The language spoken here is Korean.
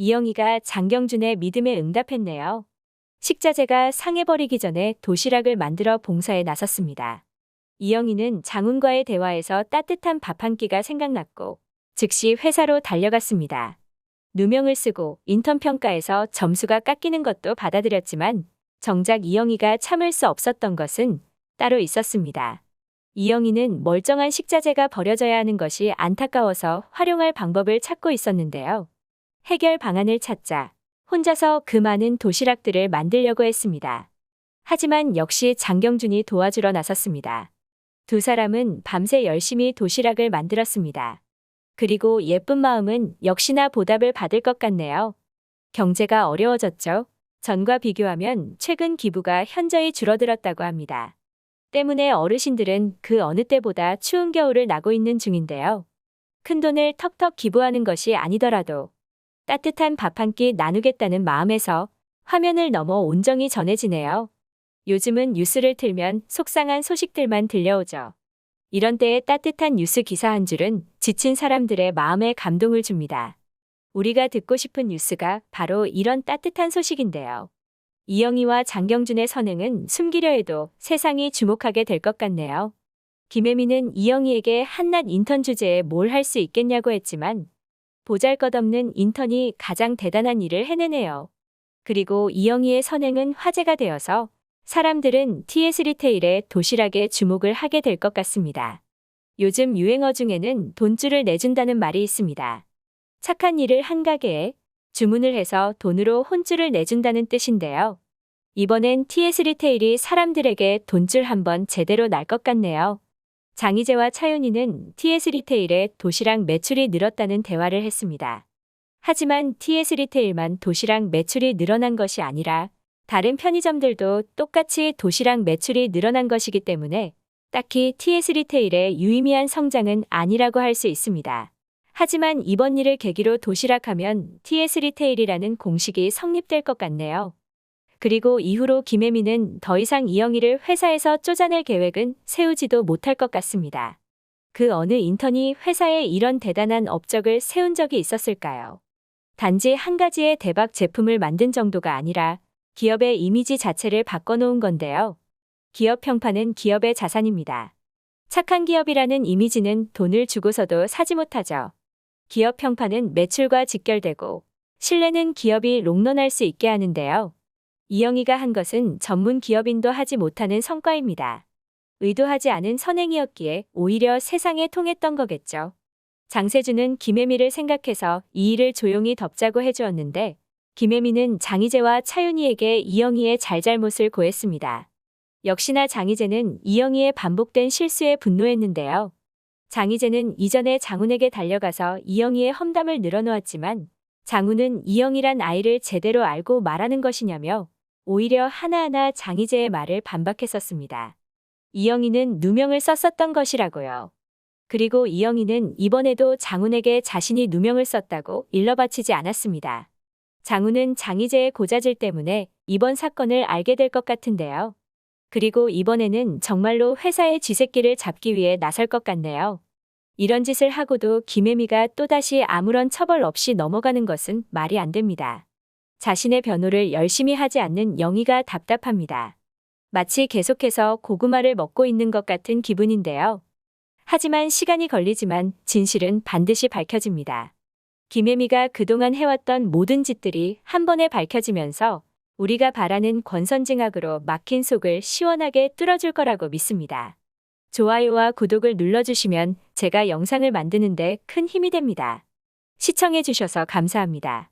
이영희가 장경준의 믿음에 응답했네요. 식자재가 상해버리기 전에 도시락을 만들어 봉사에 나섰습니다. 이영희는 장훈과의 대화에서 따뜻한 밥 한 끼가 생각났고 즉시 회사로 달려갔습니다. 누명을 쓰고 인턴 평가에서 점수가 깎이는 것도 받아들였지만 정작 이영희가 참을 수 없었던 것은 따로 있었습니다. 이영희는 멀쩡한 식자재가 버려져야 하는 것이 안타까워서 활용할 방법을 찾고 있었는데요. 해결 방안을 찾자 혼자서 그 많은 도시락들을 만들려고 했습니다. 하지만 역시 장경준이 도와주러 나섰습니다. 두 사람은 밤새 열심히 도시락을 만들었습니다. 그리고 예쁜 마음은 역시나 보답을 받을 것 같네요. 경제가 어려워졌죠. 전과 비교하면 최근 기부가 현저히 줄어들었다고 합니다. 때문에 어르신들은 그 어느 때보다 추운 겨울을 나고 있는 중인데요. 큰 돈을 턱턱 기부하는 것이 아니더라도 따뜻한 밥 한 끼 나누겠다는 마음에서 화면을 넘어 온정이 전해지네요. 요즘은 뉴스를 틀면 속상한 소식들만 들려오죠. 이런 때에 따뜻한 뉴스 기사 한 줄은 지친 사람들의 마음에 감동을 줍니다. 우리가 듣고 싶은 뉴스가 바로 이런 따뜻한 소식인데요. 이영희와 장경준의 선행은 숨기려 해도 세상이 주목하게 될 것 같네요. 김혜미는 이영희에게 한낱 인턴 주제에 뭘 할 수 있겠냐고 했지만 보잘것없는 인턴이 가장 대단한 일을 해내네요. 그리고 이영희의 선행은 화제가 되어서 사람들은 TS 리테일의 도시락에 주목을 하게 될 것 같습니다. 요즘 유행어 중에는 돈줄을 내준다는 말이 있습니다. 착한 일을 한 가게에 주문을 해서 돈으로 혼줄을 내준다는 뜻인데요. 이번엔 TS 리테일이 사람들에게 돈줄 한번 제대로 날 것 같네요. 장희재와 차윤희는 TS 리테일의 도시락 매출이 늘었다는 대화를 했습니다. 하지만 TS 리테일만 도시락 매출이 늘어난 것이 아니라 다른 편의점들도 똑같이 도시락 매출이 늘어난 것이기 때문에 딱히 TS 리테일의 유의미한 성장은 아니라고 할 수 있습니다. 하지만 이번 일을 계기로 도시락하면 TS 리테일이라는 공식이 성립될 것 같네요. 그리고 이후로 김혜미는 더 이상 이영희를 회사에서 쫓아낼 계획은 세우지도 못할 것 같습니다. 그 어느 인턴이 회사에 이런 대단한 업적을 세운 적이 있었을까요? 단지 한 가지의 대박 제품을 만든 정도가 아니라 기업의 이미지 자체를 바꿔놓은 건데요. 기업 평판은 기업의 자산입니다. 착한 기업이라는 이미지는 돈을 주고서도 사지 못하죠. 기업 평판은 매출과 직결되고 신뢰는 기업이 롱런할 수 있게 하는데요. 이영희가 한 것은 전문 기업인도 하지 못하는 성과입니다. 의도하지 않은 선행이었기에 오히려 세상에 통했던 거겠죠. 장세준은 김혜미를 생각해서 이 일을 조용히 덮자고 해주었는데 김혜미는 장희재와 차윤희에게 이영희의 잘잘못을 고했습니다. 역시나 장희재는 이영희의 반복된 실수에 분노했는데요. 장희재는 이전에 장훈에게 달려가서 이영희의 험담을 늘어놓았지만 장훈은 이영희란 아이를 제대로 알고 말하는 것이냐며 오히려 하나하나 장희재의 말을 반박했었습니다. 이영희는 누명을 썼었던 것이라고요. 그리고 이영희는 이번에도 장훈에게 자신이 누명을 썼다고 일러바치지 않았습니다. 장훈은 장희재의 고자질 때문에 이번 사건을 알게 될 것 같은데요. 그리고 이번에는 정말로 회사의 쥐새끼를 잡기 위해 나설 것 같네요. 이런 짓을 하고도 김혜미가 또다시 아무런 처벌 없이 넘어가는 것은 말이 안 됩니다. 자신의 변호를 열심히 하지 않는 영희가 답답합니다. 마치 계속해서 고구마를 먹고 있는 것 같은 기분인데요. 하지만 시간이 걸리지만 진실은 반드시 밝혀집니다. 김혜미가 그동안 해왔던 모든 짓들이 한 번에 밝혀지면서 우리가 바라는 권선징악으로 막힌 속을 시원하게 뚫어줄 거라고 믿습니다. 좋아요와 구독을 눌러주시면 제가 영상을 만드는데 큰 힘이 됩니다. 시청해주셔서 감사합니다.